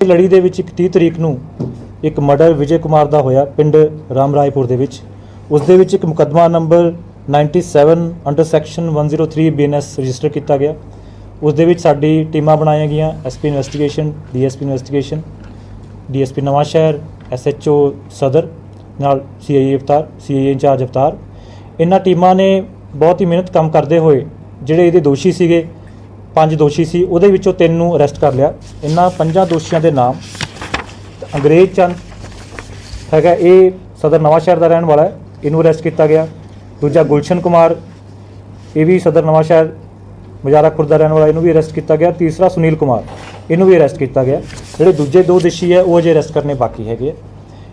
ਲੜੀ ਦੇ ਵਿੱਚ ਇੱਕ 30 ਤਰੀਕ ਨੂੰ ਇੱਕ ਮਰਡਰ ਵਿਜੇ ਕੁਮਾਰ ਦਾ ਹੋਇਆ ਪਿੰਡ ਰਾਮਰਾਏਪੁਰ ਦੇ ਵਿੱਚ। ਉਸ ਦੇ ਵਿੱਚ ਇੱਕ ਮੁਕੱਦਮਾ number 97 under section 103 BNS register ਕੀਤਾ ਗਿਆ। ਉਸ ਦੇ ਵਿੱਚ ਸਾਡੀ ਟੀਮਾਂ ਬਣਾਈਆਂ ਗਈਆਂ SP investigation DSP investigation DSP Nawanshahr SHO ਸਦਰ, ਨਾਲ CIA Avtar CIA incharge Avtar. ਇਹਨਾਂ ਟੀਮਾਂ ਨੇ ਬਹੁਤ ਹੀ ਮਿਹਨਤ ਕੰਮ ਕਰਦੇ ਹੋਏ ਜਿਹੜੇ ਇਹਦੇ ਦੋਸ਼ੀ ਸੀਗੇ ਪੰਜ ਦੋਸ਼ੀ ਸੀ, ਉਹਦੇ ਵਿੱਚੋਂ ਤਿੰਨ ਨੂੰ ਅਰੈਸਟ ਕਰ ਲਿਆ। ਇਹਨਾਂ ਪੰਜਾਂ ਦੋਸ਼ੀਆਂ ਦੇ ਨਾਮ ਅੰਗਰੇਜ਼ ਚੰਦ ਹੈਗਾ, ਇਹ ਸਦਰ ਨਵਾਂਸ਼ਹਿਰ ਦਾ ਰਹਿਣ ਵਾਲਾ ਹੈ, ਇਹਨੂੰ ਅਰੈਸਟ ਕੀਤਾ ਗਿਆ। ਦੂਜਾ ਗੁਲਸ਼ਨ ਕੁਮਾਰ, ਇਹ ਵੀ ਸਦਰ ਨਵਾਂਸ਼ਹਿਰ ਮਜਾਰਾ ਖੁਰਦ ਦਾ ਰਹਿਣ ਵਾਲਾ, ਇਹਨੂੰ ਵੀ ਅਰੈਸਟ ਕੀਤਾ ਗਿਆ। ਤੀਸਰਾ ਸੁਨੀਲ ਕੁਮਾਰ, ਇਹਨੂੰ ਵੀ ਅਰੈਸਟ ਕੀਤਾ ਗਿਆ। ਜਿਹੜੇ ਦੂਜੇ ਦੋ ਦੋਸ਼ੀ ਹੈ, ਉਹ ਅਜੇ ਅਰੈਸਟ ਕਰਨੇ ਬਾਕੀ ਹੈਗੇ ਆ।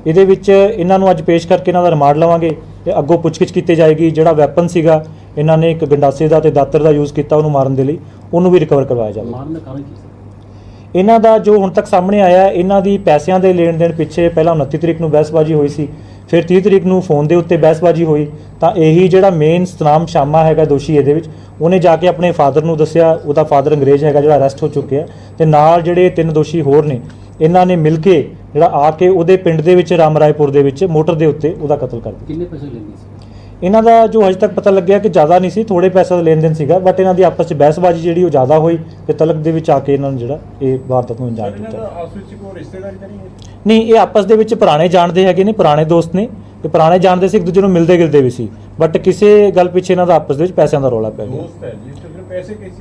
ਇਹਦੇ ਵਿੱਚ ਇਹਨਾਂ ਨੂੰ ਅੱਜ ਪੇਸ਼ ਕਰਕੇ ਇਹਨਾਂ ਦਾ ਰਿਮਾਂਡ ਲਵਾਂਗੇ। ਤੇ ਅੱਗੋਂ ਪੁੱਛਗਿੱਛ ਕੀਤੀ ਜਾਏਗੀ ਜਿਹੜਾ ਵੈਪਨ ਸੀਗਾ ਇਹਨਾਂ ਨੇ ਇੱਕ ਗੰਡਾਸੇ ਦਾ ਤੇ ਦਾਤਰ ਦਾ ਯੂਜ਼ ਕੀਤਾ ਉਹਨੂੰ ਮਾਰਨ ਦੇ ਲਈ ਉਹਨੂੰ ਵੀ ਰਿਕਵਰ ਕਰਵਾਇਆ ਜਾਵੇ। ਮਾਰਨ ਦਾ ਕਾਰਨ ਕੀ ਸੀ? ਇਹਨਾਂ ਦਾ ਜੋ ਹੁਣ ਤੱਕ ਸਾਹਮਣੇ ਆਇਆ ਇਹਨਾਂ ਦੀ ਪੈਸਿਆਂ ਦੇ ਲੈਣ ਦੇਣ ਪਿੱਛੇ ਪਹਿਲਾਂ 29 ਤਰੀਕ ਨੂੰ ਬਹਿਸਬਾਜ਼ੀ ਹੋਈ ਸੀ ਫਿਰ 30 ਤਰੀਕ ਨੂੰ ਫੋਨ ਦੇ ਉੱਤੇ ਬਹਿਸਬਾਜ਼ੀ ਹੋਈ ਤਾਂ ਇਹੀ ਜਿਹੜਾ ਮੇਨ ਸਤਨਾਮ ਸ਼ਾਮਾ ਹੈਗਾ ਦੋਸ਼ੀ ਇਹਦੇ ਵਿੱਚ ਉਹਨੇ ਜਾ ਕੇ ਆਪਣੇ ਫਾਦਰ ਨੂੰ ਦੱਸਿਆ ਉਹਦਾ ਫਾਦਰ ਅੰਗਰੇਜ਼ ਹੈਗਾ ਜਿਹੜਾ ਅਰੈਸਟ ਹੋ ਚੁੱਕਿਆ ਤੇ ਨਾਲ ਜਿਹੜੇ ਤਿੰਨ ਦੋਸ਼ੀ ਹੋਰ ਨੇ ਇਹਨਾਂ ਨੇ ਮਿਲ ਕੇ ਜਿਹੜਾ ਆ ਕੇ ਉਹਦੇ ਪਿੰਡ ਦੇ ਵਿੱਚ ਰਾਮਰਾਏਪੁਰ ਦੇ ਵਿੱਚ ਮੋਟਰ ਦੇ ਉੱਤੇ ਉਹਦਾ ਕਤਲ ਕਰ ਦਿੱਤਾ। ਕਿੰਨੇ ਪੈਸੇ ਲੈਂਦੇ ਸੀ? ਇਹਨਾਂ ਦਾ ਜੋ ਹਜੇ ਤੱਕ ਪਤਾ ਲੱਗਿਆ ਕਿ ਜ਼ਿਆਦਾ ਨਹੀਂ ਸੀ ਥੋੜੇ ਪੈਸੇ ਦਾ ਲੈਣ ਦੇਣ ਸੀਗਾ ਬਟ ਇਹਨਾਂ ਦੀ ਆਪਸ ਵਿੱਚ ਬਹਿਸਬਾਜ਼ੀ ਜਿਹੜੀ ਉਹ ਜ਼ਿਆਦਾ ਹੋਈ ਤੇ ਤਲਕ ਦੇ ਵਿੱਚ ਆ ਕੇ ਇਹਨਾਂ ਨੂੰ ਜਿਹੜਾ ਇਹ ਵਾਰਦਾਤ ਨੂੰ ਅੰਜਾਮ ਇਹਨਾਂ ਦਿੱਤਾ। ਦਾ ਆਪਸ ਵਿੱਚ ਕੋਈ ਰਿਸ਼ਤੇਦਾਰੀ ਤਾਂ ਨਹੀਂ ਹੈ? ਨਹੀਂ ਇਹ ਆਪਸ ਦੇ ਵਿੱਚ ਪੁਰਾਣੇ ਜਾਣਦੇ ਹੈਗੇ ਨੇ ਪੁਰਾਣੇ ਦੋਸਤ ਨੇ ਤੇ ਪੁਰਾਣੇ ਜਾਣਦੇ ਸੀ ਇੱਕ ਦੂਜੇ ਨੂੰ ਮਿਲਦੇ ਗਿਲਦੇ ਵੀ ਸੀ ਬਟ ਕਿਸੇ ਗੱਲ ਪਿੱਛੇ ਇਹਨਾਂ ਦਾ ਆਪਸ ਦੇ ਵਿੱਚ ਪੈਸਿਆਂ ਦਾ ਰੌਲਾ ਪੈ ਗਿਆ। ਦੋਸਤ ਹੈ ਜੀ ਤੇ ਫਿਰ ਪੈਸੇ ਕਿਸ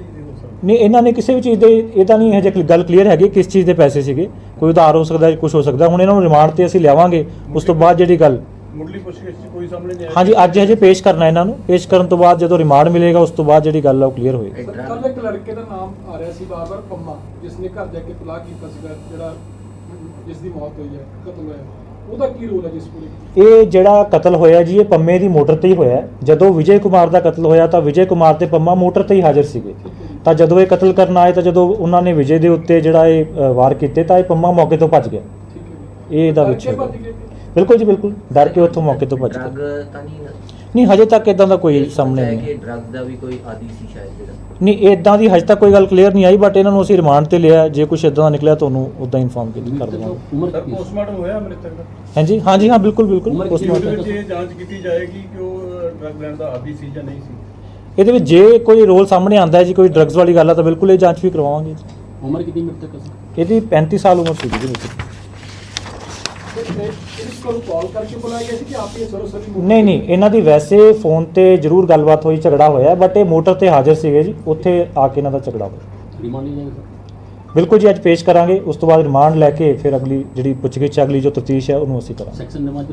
ਨਹੀਂ ਇਹਨਾਂ ਨੇ ਕਿਸੇ ਵੀ ਚੀਜ਼ ਦੇ ਇਹ ਤਾਂ ਨਹੀਂ ਹਜੇ ਗੱਲ ਕਲੀਅਰ ਹੈਗੀ ਕਿਸ ਚੀਜ਼ ਦੇ ਪੈਸੇ ਸੀਗੇ। ਕੋਈ ਉਧਾਰ ਹੋ ਸਕਦਾ ਕੁਝ ਹੋ ਸਕਦਾ। ਹੁਣ ਇਹਨਾਂ ਨੂੰ ਰਿਮਾਂਡ ਤੇ ਅਸੀਂ ਲਿਆਵਾਂਗੇ। ਉਸ ਤੋਂ ਬਾਅਦ ਜਿਹੜੀ ਗੱਲ ਮੁੱਢਲੀ ਪੁੱਛਗਿੱਛ 'ਚ ਕੋਈ ਸਾਹਮਣੇ ਨਹੀਂ ਆਇਆ। ਹਾਂਜੀ ਅੱਜ ਹਜੇ ਪੇਸ਼ ਕਰਨਾ ਇਹਨਾਂ ਨੂੰ। ਪੇਸ਼ ਕਰਨ ਤੋਂ ਬਾਅਦ ਜਦੋਂ ਰਿਮਾਂਡ ਮਿਲੇਗਾ ਉਸ ਤੋਂ ਬਾਅਦ ਜਿਹੜੀ ਗੱਲ ਆ ਉਹ ਕਲੀਅਰ ਹੋਏਗੀ। ਕੱਲ ਇੱਕ ਲੜਕੇ ਦਾ ਨਾਮ ਆ ਰਿਹਾ ਸੀ ਬਾਰ-ਬਾਰ ਪੰਮਾ ਜਿਸ ਨੇ ਘਰ ਜਾ ਕੇ ਤਲਾਕ ਕੀਤਾ ਸੀਗਾ ਜਿਹੜਾ ਜਿਸ ਦੀ ਮੌਤ ਹੋਈ ਹੈ ਕਤਲ ਹੋਇਆ। ਉਹਦਾ ਕੀ ਰੋਲ ਹੈ ਜਿਸ ਪੂਰੀ ਇਹ ਜਿਹੜਾ ਕਤਲ ਹੋਇਆ ਜੀ ਇਹ ਪੰਮੇ ਦੀ ਮੋਟਰ ਤੇ ਹੀ ਹੋਇਆ। ਜਦੋਂ ਵਿਜੇ ਕੁਮਾਰ ਦਾ ਕਤਲ ਹੋਇਆ ਤਾਂ ਵਿਜੇ ਕੁਮਾਰ ਤੇ ਪੰਮਾ ਮੋਟਰ ਤੇ ਹੀ ਹਾਜ਼ਰ ਸੀਗੇ। ਤਾਂ ਜਦੋਂ ਇਹ ਕਤਲ ਕਰਨ ਆਏ ਤਾਂ ਜਦੋਂ ਉਹਨਾਂ ਨੇ ਵਿਜੇ ਦੇ ਉੱਤੇ ਜਿਹੜਾ ਇਹ ਅ, ਵਾਰ ਕੀਤੇ ਤਾਂ ਇਹ ਪੰਮਾ ਮੌਕੇ ਤੋਂ ਭੱਜ ਗਿਆ ਇਹ ਇਹਦਾ ਵਿੱਚ? ਬਿਲਕੁਲ ਜੀ। ਬਿਲਕੁਲ ਡਰ ਕੇ ਉੱਥੋਂ ਮੌਕੇ ਤੋਂ ਭੱਜ ਡਰਗ ਗਿਆ ਤਾਂ ਨਹੀਂ ਨਾ? ਨਹੀਂ ਹਜੇ ਤੱਕ ਇਦਾਂ ਦਾ ਕੋਈ ਸਾਹਮਣੇ ਹੈ ਨਹੀਂ ਕਿ ਡਰਗ ਦਾ ਵੀ ਕੋਈ ਆਦੀ ਸੀ ਸ਼ਾਇਦ ਜਿਹੜਾ। ਨਹੀਂ ਇਦਾਂ ਦੀ ਹਜੇ ਤੱਕ ਕੋਈ ਗੱਲ ਕਲੀਅਰ ਨਹੀਂ ਆਈ ਬਟ ਇਹਨਾਂ ਨੂੰ ਅਸੀਂ ਰਿਮਾਂਡ ਤੇ ਲਿਆ। ਜੇ ਕੁਝ ਇਦਾਂ ਦਾ ਨਿਕਲਿਆ ਤੁਹਾਨੂੰ ਉਦਾਂ ਇਨਫਾਰਮ ਕਰ ਦੇਵਾਂਗੇ। ਸਰ? ਪੋਸਟਮਾਰਟਮ ਹੋਇਆ ਮ੍ਰਿਤਕ ਦਾ ਹਾਂਜੀ ਹਾਂਜੀ ਹਾਂ ਬਿਲਕੁਲ ਬਿਲਕੁਲ। ਉਹਦੇ ਵਿੱਚ ਇਹ ਜਾਂਚ ਕੀਤੀ ਜਾਏਗੀ ਕਿ ਉਹ ਡਰਗ ਲੈਣ ਦਾ ਆਦੀ ਸੀ ਜਾਂ ਨਹੀਂ ਸੀ। ਇਹਦੇ ਵਿੱਚ ਜੇ ਕੋਈ ਰੋਲ ਸਾਹਮਣੇ ਆਂਦਾ ਹੈ ਜੀ ਕੋਈ ਡਰੱਗਸ ਵਾਲੀ ਗੱਲ ਆ ਤਾਂ ਬਿਲਕੁਲ ਇਹ ਜਾਂਚ ਵੀ ਕਰਵਾਵਾਂਗੇ ਜੀ। ਉਮਰ ਕਿੰਨੀ ਮ੍ਰਿਤਕ ਸੀ ਇਹਦੀ 35 ਸਾਲ ਉਮਰ ਸੀ ਜੀ ਇਹ- ਇਸ ਕੋਲ ਕਾਲ ਕਰਕੇ ਬੁਲਾਇਆ ਗਿਆ ਸੀ ਕਿ ਆਪ ਹੀ ਸਰੋਸਰੀ ਨਹੀਂ ਨਹੀਂ ਇਹਨਾਂ ਦੀ ਵੈਸੇ ਫੋਨ ਤੇ ਜ਼ਰੂਰ ਗੱਲਬਾਤ ਹੋਈ ਝਗੜਾ ਹੋਇਆ ਬਟ ਇਹ ਮੋਟਰ ਤੇ ਹਾਜ਼ਰ ਸੀਗੇ ਜੀ ਉੱਥੇ ਆ ਕੇ ਇਹਨਾਂ ਦਾ ਝਗੜਾ ਹੋਇਆ। ਰਿਮਾਂਡ ਨਹੀਂ ਜਾਏਗਾ? ਸਰ ਬਿਲਕੁਲ ਜੀ ਅੱਜ ਪੇਸ਼ ਕਰਾਂਗੇ ਉਸ ਤੋਂ ਬਾਅਦ ਰਿਮਾਂਡ ਲੈ ਕੇ ਫਿਰ ਅਗਲੀ ਜਿਹੜੀ ਪੁੱਛਗਿੱਛ ਅਗਲੀ ਜੋ ਤਫਤੀਸ਼ ਹੈ ਉਹਨੂੰ ਅਸੀਂ ਕਰਾਂਗੇ। Section number